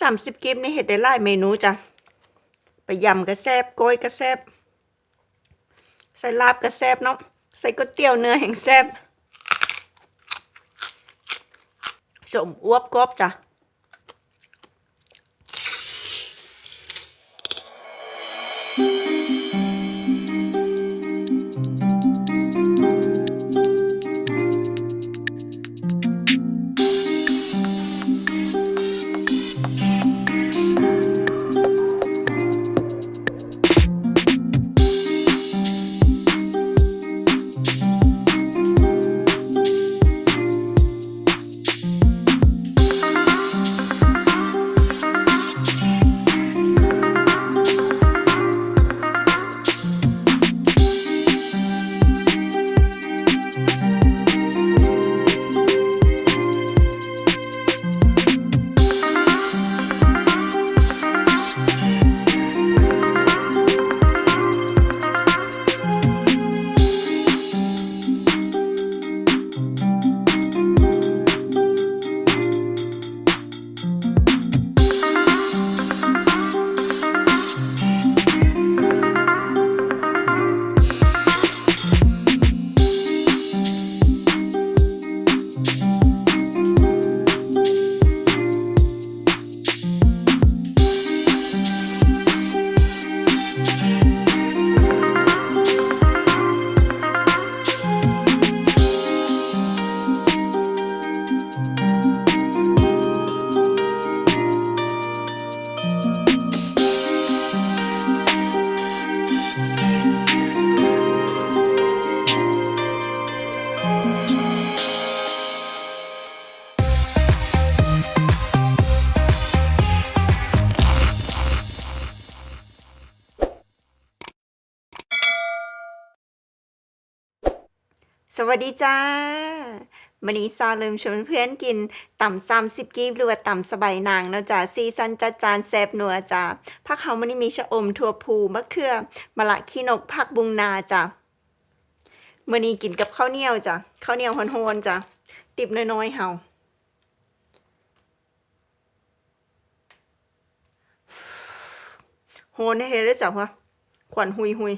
สามสิบกิฟนี่เห็ดได้หลายเมนูจ้ะไปยำกระแซบก้อยกระแซบใส่ลาบกระแซบเนาะใส่ก๋วยเตี๋ยวเนื้อแห่งแซบสมอวบกรอบจ้ะ วัสดีจ้าวันนี้ซาลืมชวนเพื่อนกินต่ำซ้ำสิบกีบหรือว่าต่ำสบายนางเนาะจ้าซีซันจัดจานแซบนัวจ้าผักเฮามันนี่มีชะอมถั่วพูมะเขือมะละขี้นกผักบุงนาจ้ามื่อนี้กินกับข้าวเหนียวจ้ะข้าวเหนียวฮ้อนๆจ้ะติบน้อยๆเฮาโหนให้เฮ็ดเลยจ้ะวะขวัญหุยหุย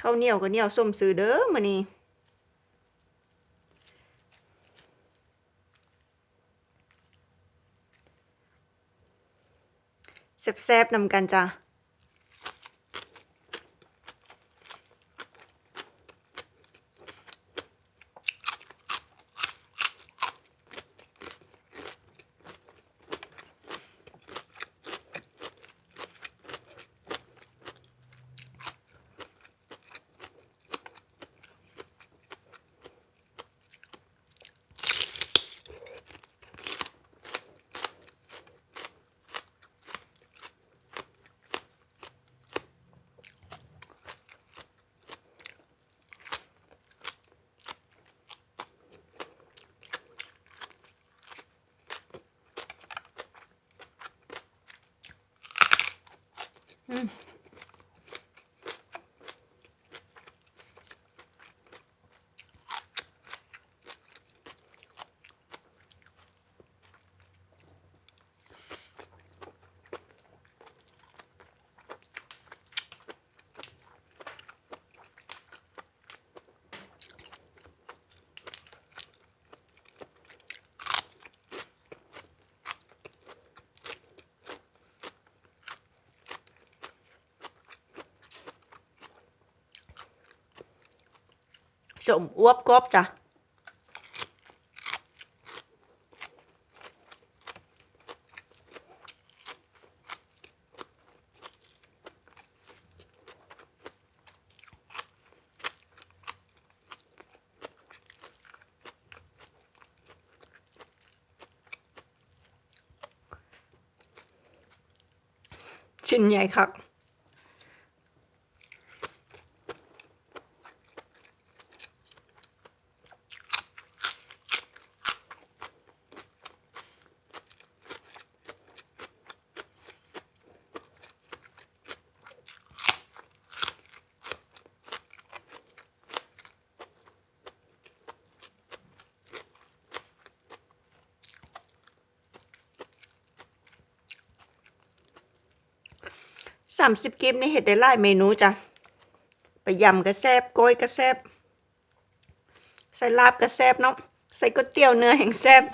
ข้าวเหนียวก็เหนียวส้มซื้อเด้อมื้อนี้แซ่บๆนำกันจ้ะ สมอวบกบจ้ะชิ้นใหญ่คักอ สามสิบกิฟนี่เห็ดได้หลายเมนูจ้ะไปยำกระแซบโกยกระแซบใส่ลาบกระแซบเนาะใส่ก๋วยเตี๋ยวเนื้อแห่งแซบ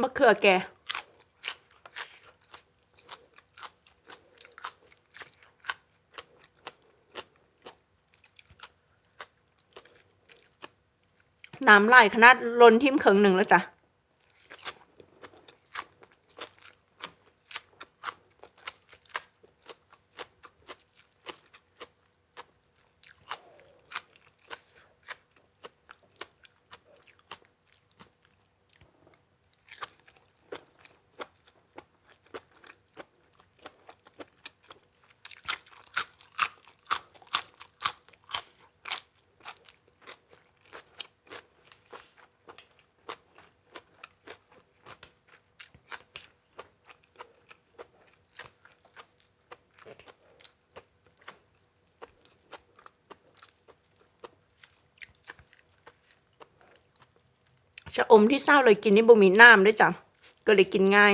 มะเขือแก น้ำไหลขนาดล้นทิมเขิงหนึ่งแล้วจ้ะ ชะอมที่เศร้าเลยกินนี่บ่มีน้ำด้วยจ้ะก็เลยกินง่าย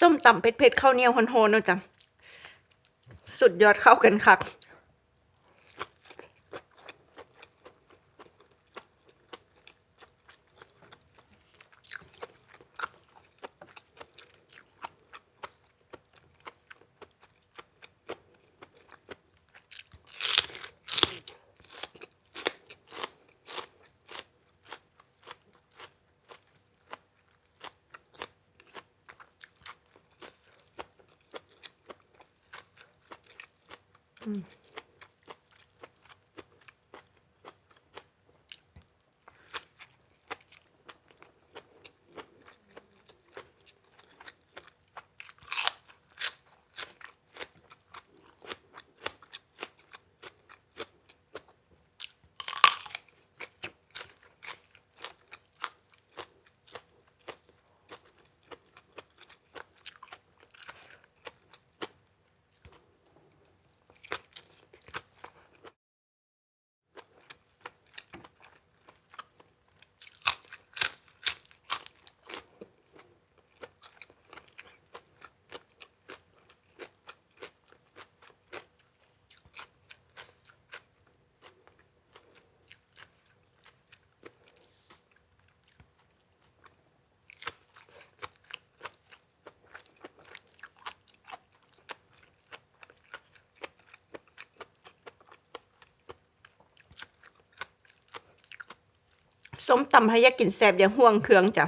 ส้มตำเผ็ดๆข้าวเหนียวโหนๆเนะจ้ะสุดยอดเข้ากันคัก Mm. ส้มตำให้ยากินแซบอย่างห่วงเครื่องจ้ะ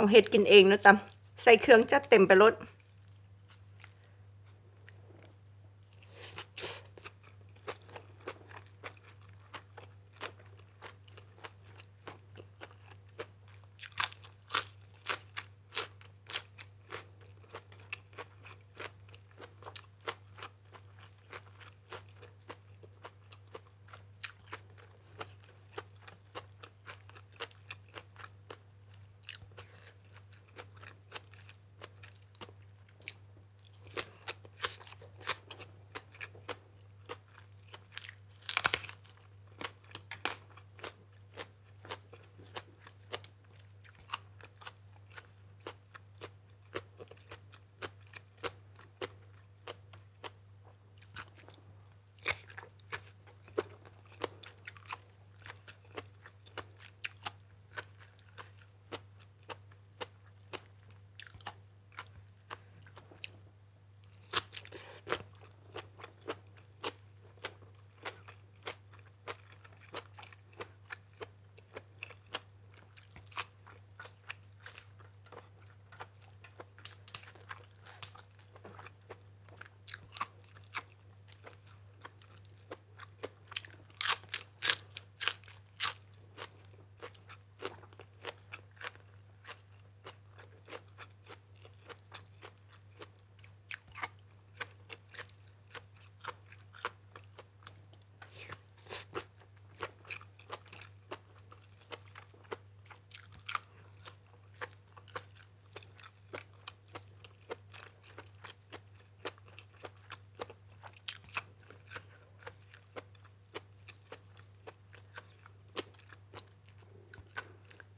เอาเห็ดกินเองนะจ๊ะใส่เครื่องจัดเต็มไปร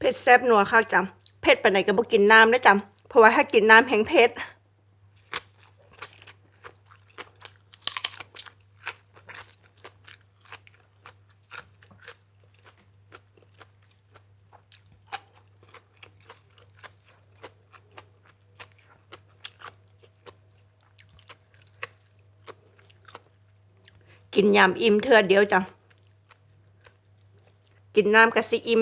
ถผ็ดแซ่บนัวคักจ้ะเผ็ดปไหนก็บ่กินน้ำนะจ้ะเพราะว่าถ้ากินน้ำแห้งเผ็ดกินยำอิ่มเทือเดียวจ้ะกินน้ำกะสิอิ่ม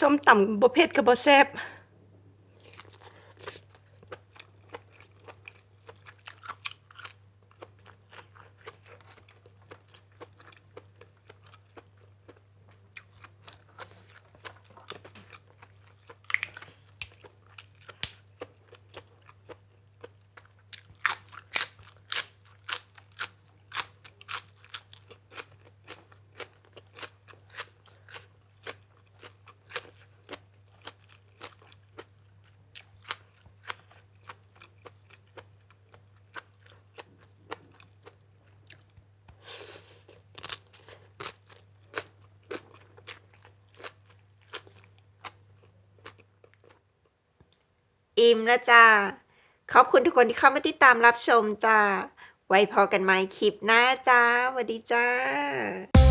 ส้มตำบ่เผ็ดก็บ่แซ่บ อิมแล้วจ้าขอบคุณทุกคนที่เข้ามาติดตามรับชมจ้าไว้พอกันไหมคลิปหน้าจ้าสวัสดีจ้า